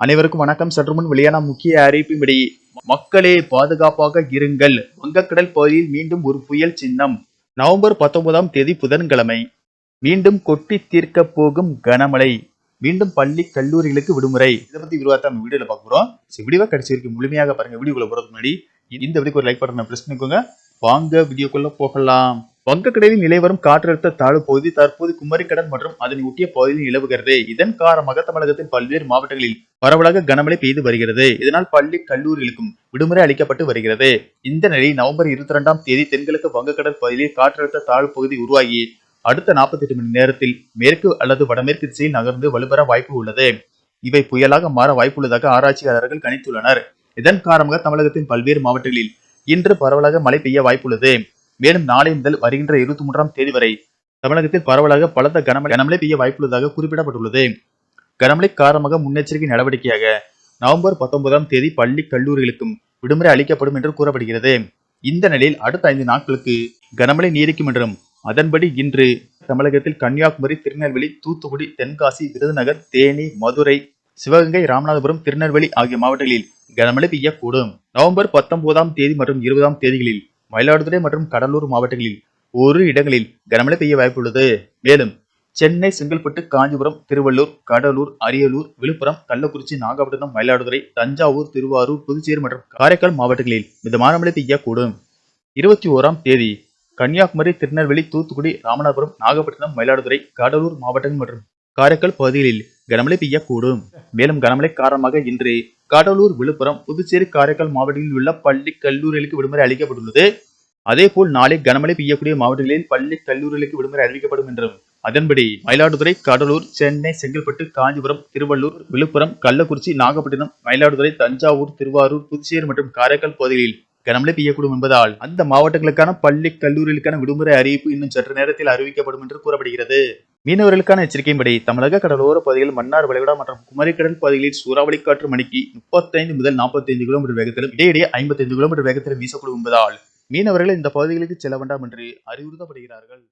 அனைவருக்கும் வணக்கம். சற்று முன் வெளியான முக்கிய அறிவிப்பின்படி மக்களே பாதுகாப்பாக இருங்கள். வங்கக்கடல் பகுதியில் மீண்டும் ஒரு புயல் சின்னம். நவம்பர் பத்தொன்பதாம் தேதி புதன்கிழமை. மீண்டும் கொட்டி தீர்க்க போகும் கனமழை. மீண்டும் பள்ளி கல்லூரிகளுக்கு விடுமுறை. இதை பத்தி விரிவாக நம்ம வீடியோல பார்க்க போறோம். கடைசி வரைக்கும் முழுமையாக பாருங்க. வீடியோக்குள்ள போறதுக்கு முன்னாடி இந்த வீடியோக்கு ஒரு லைக் பட்டனை பிரஸ் பண்ணிக்கோங்க. வாங்க வீடியோக்குள்ள போகலாம். வங்கக்கடலில் நிலைவரும் காற்றழுத்த தாழ்வு பகுதி தற்போது குமரிக்கடல் மற்றும் அதனை ஒட்டிய பகுதியில் நிலவுகிறது. இதன் காரணமாக தமிழகத்தின் பல்வேறு மாவட்டங்களில் பரவலாக கனமழை பெய்து வருகிறது. இதனால் பள்ளி கல்லூரிகளுக்கும் விடுமுறை அளிக்கப்பட்டு வருகிறது. இந்த நிலையில் நவம்பர் இருபத்தி இரண்டாம் தேதி தென்கிழக்கு வங்கக்கடல் பகுதியில் காற்றழுத்த தாழ்வு பகுதி உருவாகி அடுத்த 48 மணி நேரத்தில் மேற்கு அல்லது வடமேற்கு திசையில் நகர்ந்து வலுப்பெற வாய்ப்பு உள்ளது. இவை புயலாக மாற வாய்ப்புள்ளதாக ஆராய்ச்சியாளர்கள் கணித்துள்ளனர். இதன் காரணமாக தமிழகத்தின் பல்வேறு மாவட்டங்களில் இன்று பரவலாக மழை பெய்ய வாய்ப்புள்ளது. மேலும் நாளை முதல் வருகின்ற இருபத்தி மூன்றாம் தேதி வரை தமிழகத்தில் பரவலாக பலத்த கனமழை கனமழை பெய்ய வாய்ப்புள்ளதாக குறிப்பிடப்பட்டுள்ளது. கனமழை காரணமாக முன்னெச்சரிக்கை நடவடிக்கையாக நவம்பர் பத்தொன்பதாம் தேதி பள்ளி கல்லூரிகளுக்கும் விடுமுறை அளிக்கப்படும் என்று கூறப்படுகிறது. இந்த நிலையில் அடுத்த ஐந்து நாட்களுக்கு கனமழை நீடிக்கும் என்றும் அதன்படி இன்று தமிழகத்தில் கன்னியாகுமரி திருநெல்வேலி தூத்துக்குடி தென்காசி விருதுநகர் தேனி மதுரை சிவகங்கை ராமநாதபுரம் திருநெல்வேலி ஆகிய மாவட்டங்களில் கனமழை பெய்யக்கூடும். நவம்பர் பத்தொன்பதாம் தேதி மற்றும் இருபதாம் தேதிகளில் மயிலாடுதுறை மற்றும் கடலூர் மாவட்டங்களில் ஒரு இடங்களில் கனமழை பெய்ய வாய்ப்புள்ளது மேலும் சென்னை செங்கல்பட்டு காஞ்சிபுரம் திருவள்ளூர் கடலூர் அரியலூர் விழுப்புரம் கள்ளக்குறிச்சி நாகப்பட்டினம் மயிலாடுதுறை தஞ்சாவூர் திருவாரூர் புதுச்சேரி மற்றும் காரைக்கால் மாவட்டங்களில் மிதமான மழை பெய்யக்கூடும். இருபத்தி ஓராம் தேதி கன்னியாகுமரி திருநெல்வேலி தூத்துக்குடி ராமநாதபுரம் நாகப்பட்டினம் மயிலாடுதுறை கடலூர் மாவட்டங்கள் மற்றும் காரைக்கால் பகுதிகளில் கனமழை பெய்யக்கூடும். மேலும் கனமழை காரணமாக இன்று கடலூர் விழுப்புரம் புதுச்சேரி காரைக்கால் மாவட்டங்களில் உள்ள பள்ளி கல்லூரிகளுக்கு விடுமுறை அளிக்கப்பட்டுள்ளது. அதேபோல் நாளை கனமழை பெய்யக்கூடிய மாவட்டங்களில் பள்ளி கல்லூரிகளுக்கு விடுமுறை அறிவிக்கப்படும் என்றும் அதன்படி மயிலாடுதுறை கடலூர் சென்னை செங்கல்பட்டு காஞ்சிபுரம் திருவள்ளூர் விழுப்புரம் கள்ளக்குறிச்சி நாகப்பட்டினம் மயிலாடுதுறை தஞ்சாவூர் திருவாரூர் புதுச்சேரி மற்றும் காரைக்கால் பகுதிகளில் கனமழை பெய்யக்கூடும் என்பதால் அந்த மாவட்டங்களுக்கான பள்ளி கல்லூரிகளுக்கான விடுமுறை அறிவிப்பு இன்னும் சற்று நேரத்தில் அறிவிக்கப்படும் என்று கூறப்படுகிறது. மீனவர்களுக்கான எச்சரிக்கையின்படி தமிழக கடலோர பகுதிகள் மன்னார் வளைகுடா மற்றும் குமரிக்கடல் பகுதிகளில் சூறாவளி காற்று மணிக்கு முப்பத்தைந்து முதல் நாற்பத்தைந்து கிலோமீட்டர் வேகத்திலும் இடையிடையே ஐம்பத்தைந்து கிலோமீட்டர் வேகத்திலும் வீசக்கூடும் என்பதால் மீனவர்கள் இந்த பகுதிகளுக்கு செல்ல வேண்டாம் என்று அறிவுறுத்தப்படுகிறார்கள்.